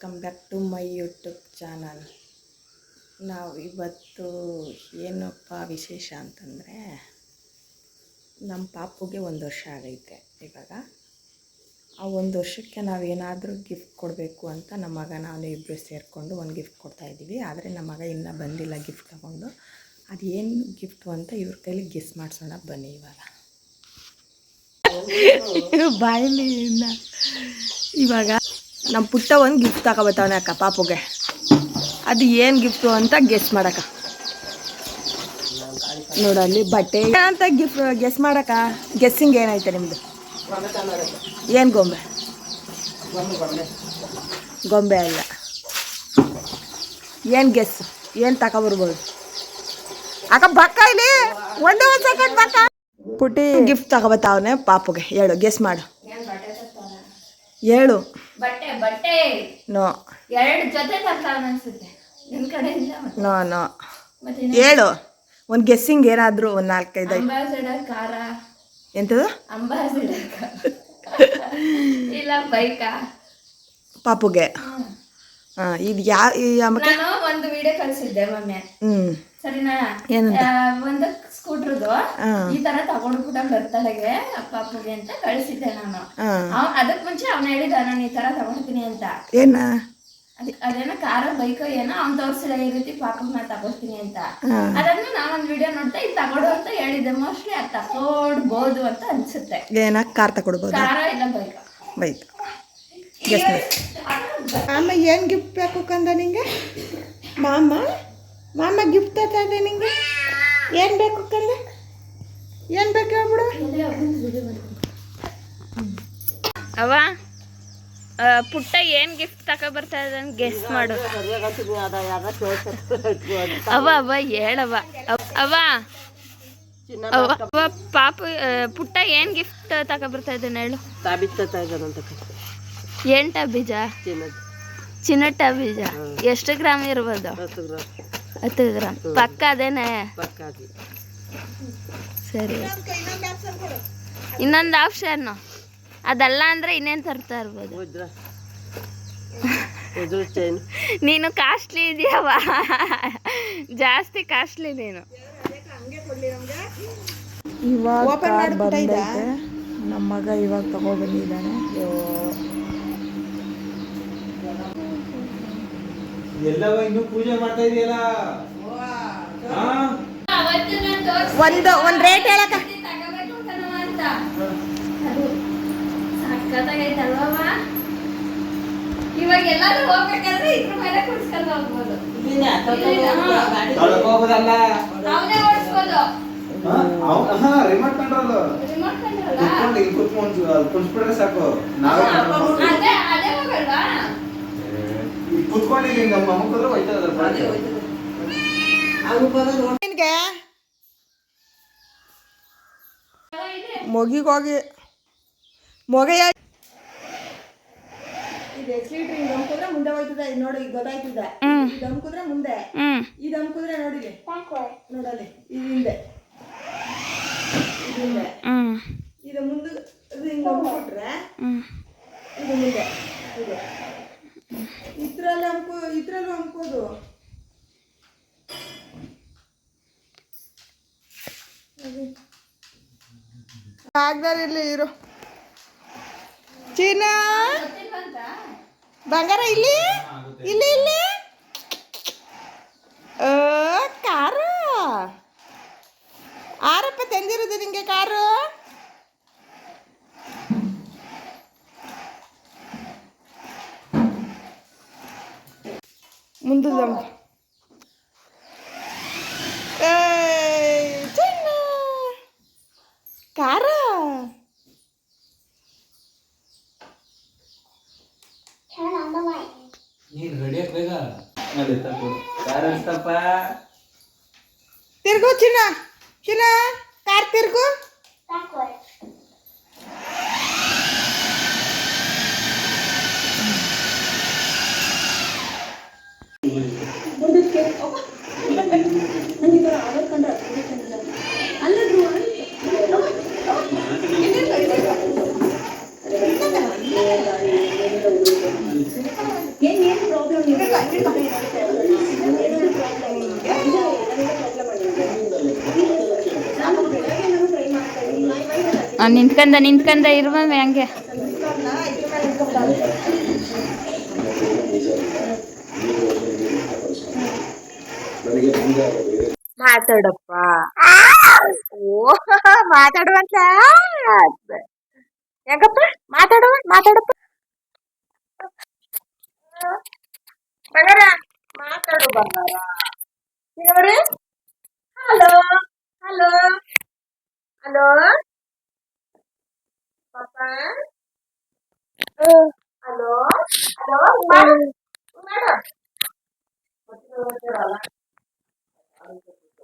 Welcome back to my YouTube channel ನಾವು ಇವತ್ತು ಏನಪ್ಪ ವಿಶೇಷ ಅಂತಂದರೆ ನಮ್ಮ ಪಾಪುಗೆ ಒಂದು ವರ್ಷ ಆಗೈತೆ ಇವಾಗ. ಆ ಒಂದು ವರ್ಷಕ್ಕೆ ನಾವು ಏನಾದರೂ ಗಿಫ್ಟ್ ಕೊಡಬೇಕು ಅಂತ ನಮ್ಮ ಮಗ ನಾನು ಇಬ್ಬರು ಸೇರಿಕೊಂಡು ಒಂದು ಗಿಫ್ಟ್ ಕೊಡ್ತಾಯಿದ್ದೀವಿ ಆದರೆ ನಮ್ಮ ಮಗ ಇನ್ನೂ ಬಂದಿಲ್ಲ ಗಿಫ್ಟ್ ತಗೊಂಡು. ಅದೇನು ಗಿಫ್ಟು ಅಂತ ಇವ್ರ ಕೈಲಿ ಗೆಸ್ ಮಾಡಿಸೋಣ ಬನ್ನಿ ಇವಾಗ. ಬಾಯಲ್ಲಿ ಇವಾಗ ನಮ್ಮ ಪುಟ್ಟ ಒಂದು ಗಿಫ್ಟ್ ತಗೊಬತ್ತವನೆ ಅಕ್ಕ ಪಾಪುಗೆ. ಅದು ಏನು ಗಿಫ್ಟು ಅಂತ ಗೆಸ್ ಮಾಡಕ್ಕ. ನೋಡಲ್ಲಿ ಬಟ್ಟೆ. ಅಂತ ಗಿಫ್ಟ್ ಗೆಸ್ ಮಾಡಕ್ಕ? ಗೆಸ್ಸಿಂಗ್ ಏನೈತೆ ನಿಮ್ಮದು ಏನು ಗೊಂಬೆ? ಗೊಂಬೆ ಅಲ್ಲ. ಏನು ಗೆಸ್ ಏನು ತಗೊಬರ್ಬೋದು? ಅಕ್ಕ ಬಕ್ಕ ಇಲ್ಲಿ. ಒಂದೇ ಒಂದು ಸೆಕೆಂಡ್ ಬಕ್ಕ. ಪುಟ್ಟಿ. ಗಿಫ್ಟ್ ತಗೊಬತ್ತಾವನೆ ಪಾಪುಗೆ. ಹೇಳು ಗೆಸ್ ಮಾಡು. ಹೇಳು ಬಟ್ಟೆ ಬಟ್ಟೆ ನೋ. ಎರಡು ಜೊತೆ ತರ್ತಾವ ಅನ್ಸುತ್ತೆ. ನಿನ್ ಕಡೆಯಿಂದ ಮತ್ತೆ? No no. ಮತ್ತೆ ಹೇಳು ಒಂದು ಗೆಸ್ಸಿಂಗ್ ಏನಾದರೂ ಒಂದು ನಾಲ್ಕೈದು ಅಂಬಾಸಿಡರ್ ಕಾರ. ಎಂಥದ್ದು ಅಂಬಾಸಿಡರ್ ಇಲ್ಲ ಬೈಕಾ? ಪಾಪುಗೆ. ಹಾಂ ಇದು ಯಾ ಈ ನಾನು ಒಂದು ವಿಡಿಯೋ ಕಳಿಸಿದ್ದೆ ಮೊನ್ನೆ. ಹ್ಞೂ ಸರಿನಾ? ಏನಂತ? ಒಂದು ಸ್ಕೂಟ್ರದು ಈ ತರ ತಗೊಂಡ್ಬಿಟ್ಟ ಅಪ್ಪ ಅಪ್ಪಗೆ ಅಂತ ಕಳಿಸಿದ್ದೆ ನಾನು. ಅದಕ್ ಮುಂಚೆ ಅವ್ನ ಹೇಳಿದ ನಾನು ಈ ತರ ತಗೊಳ್ತೀನಿ ಅಂತ. ಏನ? ಅದ್- ಅದೇನೋ ಕಾರ ಬೈಕ್ ಏನೋ ಅವ್ನ್ ತೋರಿಸಿದ ಈ ರೀತಿ ಪಾಪಕ್ ನಾ ತಗೋತೀನಿ ಅಂತ. ಅದನ್ನ ನಾವ್ ಒಂದ್ ವಿಡಿಯೋ ನೋಡ್ತಾ ಇದು ತಗೊಡು ಅಂತ ಹೇಳಿದ್ದೆ. ಮೋಸ್ಟ್ಲಿ ಅದು ತಗೊಡ್ಬೋದು ಅಂತ ಅನ್ಸುತ್ತೆ. ಏನ? ಕಾರ್ ತಗೊಡ್ಬೋದು? ಕಾರ ಇಲ್ಲ ಬೈಕ್ ಬೈಕ್ ಮಾಮ ಏನು ಗಿಫ್ಟ್ ಬೇಕು ಕಂದ ನಿಂಗೆ? ಮಾಮ? ಮಾಮ ಗಿಫ್ಟ್ ತರ್ತಾ ಇದೆ ನಿಂಗೆ? ಏನು ಬೇಕು ಕಂದ? ಏನು ಬೇಕು ಹೇಳ್ಬಿಡು? ಅವ ಪುಟ್ಟ ಏನ್ ಗಿಫ್ಟ್ ತಕ ಬರ್ತಾ ಇದ್ದಾನೆ ಗೆಸ್ ಮಾಡು. ಅವ ಅವ ಹೇಳವ ಅವ್- ಅವ ಅವ ಅವ ಪಾಪ ಪುಟ್ಟ ಏನ್ ಗಿಫ್ಟ್ ತಕ ಬರ್ತಾ ಇದ್ದಾನೆ ಹೇಳು. ಎಂಟ ಬೀಜ ಚಿನ್ನಟ ಬೀಜ ಎಷ್ಟು ಗ್ರಾಮ್ ಇರ್ಬೋದು? ಹತ್ತು ಗ್ರಾಮ್ ಪಕ್ಕ ಅದೇನೆ? ಸರಿ. ಇನ್ನೊಂದು ಆಪ್ಷನ್ ಅದಲ್ಲ ಅಂದ್ರೆ ಇನ್ನೇನು ತರ್ತಾ ಇರ್ಬೋದು? ನೀನು ಕಾಸ್ಟ್ಲಿ ಇದೆಯವ? ಜಾಸ್ತಿ ಕಾಸ್ಟ್ಲಿ ನೀನು. ಇವಾಗ ಬಂದೈತೆ. ನಮ್ಮ ಮಗ ಇವಾಗ ತಗೊಬಂದಿದ್ದಾನೆ ಎಲ್ಲವ ಇನ್ನು ಪೂಜೆ ಮಾಡ್ತಾ ಇದೆಯಲ್ಲ? ಒಂದು ಒಂದು ರೇಟ್ ಹೇಳಕ್ಕ. ಇವಾಗ ಎಲ್ಲಾದ್ರೂ ಹೋಗ್ಬೇಕಾದ್ರೆ ಇದ್ರ ಮೇಲೆ ಕುಡ್ಸ್ಕೊಂಡು ಹೋಗ್ಬೋದು. ತಳ್ಕೋಬೋದಲ್ಲ ಅವನೇ ಓಡಿಸ್ಬೋದು. ರಿಮೋಟ್ ಕಂಟ್ರೋಲ್ ರಿಮೋಟ್ ಕಂಟ್ರೋಲ್ ಕುತ್ಕೊಂಡು ಇಲ್ಲಿ ಕುತ್ಕೊಂಡು ಕುಂಚ್ಬಿಟ್ರೆ ಸಾಕು. ನಾವೇ control ಮಾಡ್ಬೋದು. ಅದೇ ಅದೇ ಹೋಗಲ್ವಾ ಇಲ್ಲಿ ಕುತ್ಕೊಂಡು ಇಲ್ಲಿ ನಮ್ಮ ಮುಖದ್ರೆ ಹೋಯ್ತದೆ ಅದ್ರ ಪಾಡಿಗೆ. ನಿನಗೆ? ಮೊಗಿಗೋಗಿ ಮೊಗ ಇದು ಎಕ್ಸ್ಲೀಟ್ರ್ ಹಿಂಗೆ ದಮ್ಕುದ್ರೆ ಮುಂದೆ ಹೋಯ್ತದೆ. ಇದು ನೋಡಿ ಈಗ ಗೊತ್ತಾಯ್ತದೆ. ಇದು ಮುಂದೆ. ಹ್ಮ್. ಈ ದಮ್ಕುದ್ರೆ ನೋಡಿಲಿ ನೋಡಲಿ ಇದು ಹಿಂದೆ. ಇದು ಹಿಂದೆ. ಹ್ಮ್. ಇದು ಮುಂದೆ ಇದು ಹಿಂಗೆ ದಮ್ಕೊಟ್ರೆ ಹ್ಮ್. ಇದು ಮುಂದೆ ಇದು. ಇದ್ರಲ್ಲಿ ಅಮ್ಕೋ ಇದ್ರಲ್ಲೂ ಅಮ್ಕೋದು ಇಲ್ಲಿ ಇರು. ಚೀನ? ಬಂಗಾರ ಇಲ್ಲಿ? ಇಲ್ಲಿ ಇಲ್ಲಿ? ಕಾರು. ಆರಪ್ಪ ತಂದಿರೋದು ನಿಂಗೆ ಕಾರು? ముందు దంపు కారా తిరుగు చిన్న చిన్న కార్ తిరుగు ಮುಂದಕ್ಕೆ ನಂಗೆ ಈ ಥರ ನಿಂತ್ಕಂದ ನಿಂತ್ಕಂದ ಇರುವ ಹಂಗೆ ಮಾತಾಡಪ್ಪ ಓ ಮಾತಾಡುವಂತ ಹೆಂಗಪ್ಪ ಮಾತಾಡುವ ಮಾತಾಡಪ್ಪ ಬಂಗಾರ ಮಾತಾಡು ಬಂಗಾರ ನೋಡಿ ಹಲೋ ಹಲೋ ಹಲೋ ಪಾಪ ಹಲೋ ಹಲೋ ಮಾಡು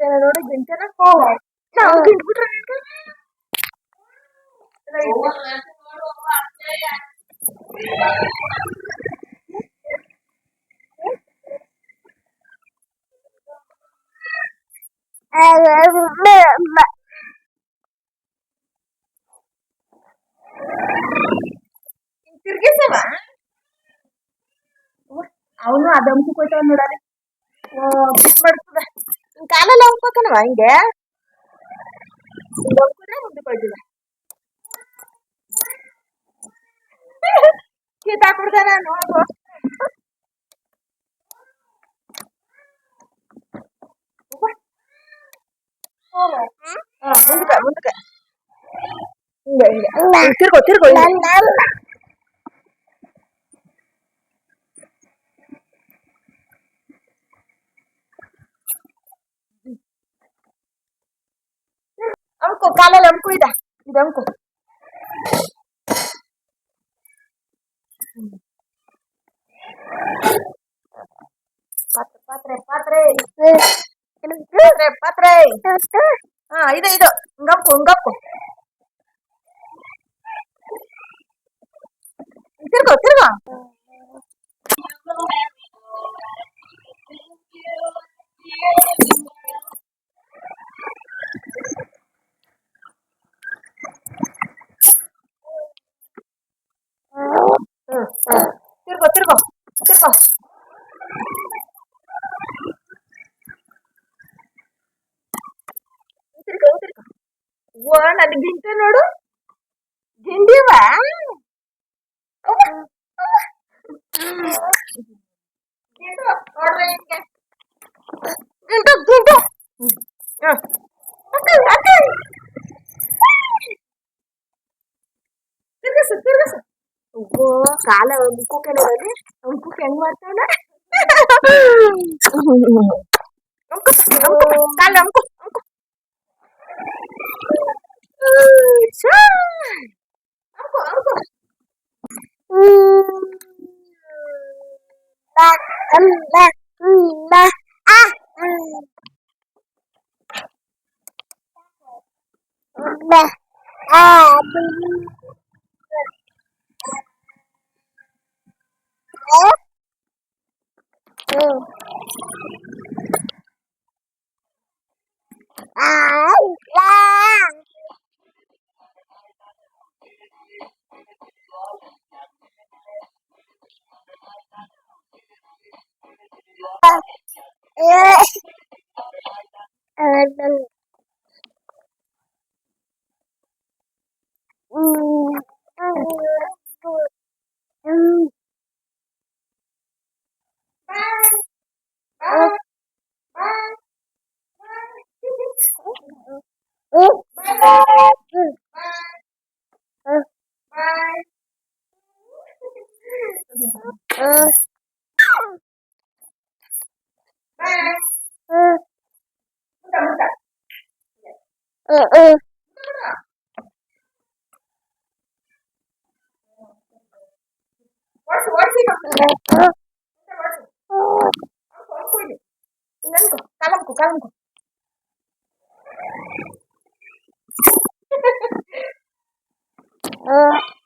ಗಿಂಟನ ನೋಡು ಗಿಂಟನ ಹೋ ನಾವು ಗಿಂಟ್ಬಿಟ್ರೆ ತಿರ್ಗಿಸವ ಅವನು ಅದಂಕು ಕೊಯ್ತಾವ ನೋಡಲಿ ಬಿಟ್ ಮಾಡ್ತದ ನಿನ್ ಕಾಲೆಲ್ಲ ಹೋಗ್ಬೇಕನವ ಹಿಂಗೆ ಹೋಗ್ತದೆ ಮುಂದೆ ಕೊಯ್ದಿಲ್ಲ ಕಿತ್ತಾಕ್ಬಿಡ್ತಾನ ನೋಡು ಮುಂದಕ್ಕೆ ಮುಂದಕ್ಕೆ ಹಿಂಗೆ ಹಿಂಗೆ ತಿರ್ಗೋ ತಿರ್ಗೋ ಕಾಲಲ್ಲಿ ಅಮ್ಕು ಇದೆ ಇದು ಅಮ್ಕು ಪಾತ್ರೆ ಪಾತ್ರೆ ಪಾತ್ರೆ ಪಾತ್ರೆ ಪಾತ್ರೆ ಹಾ ಇದು ಇದು ಹಿಂಗಪ್ಪು ಹಿಂಗಪ್ಪು ತಿರ್ಗೋ ತಿರ್ಗೋ ಹ್ಮ್ ನನ್ ಗಿಂಟ ನೋಡು ಗಿಂಡಿವ ಗಿಂಟು ನೋಡ್ರಿ ಹಿಂಗೆ 으, 샤! 아구, 아구. 음, 나, 음, 나, 음, 나, 아, 음. 엄마, 아, 음. 어? 응. 아, 야. Kalamku, kalamku. Uh,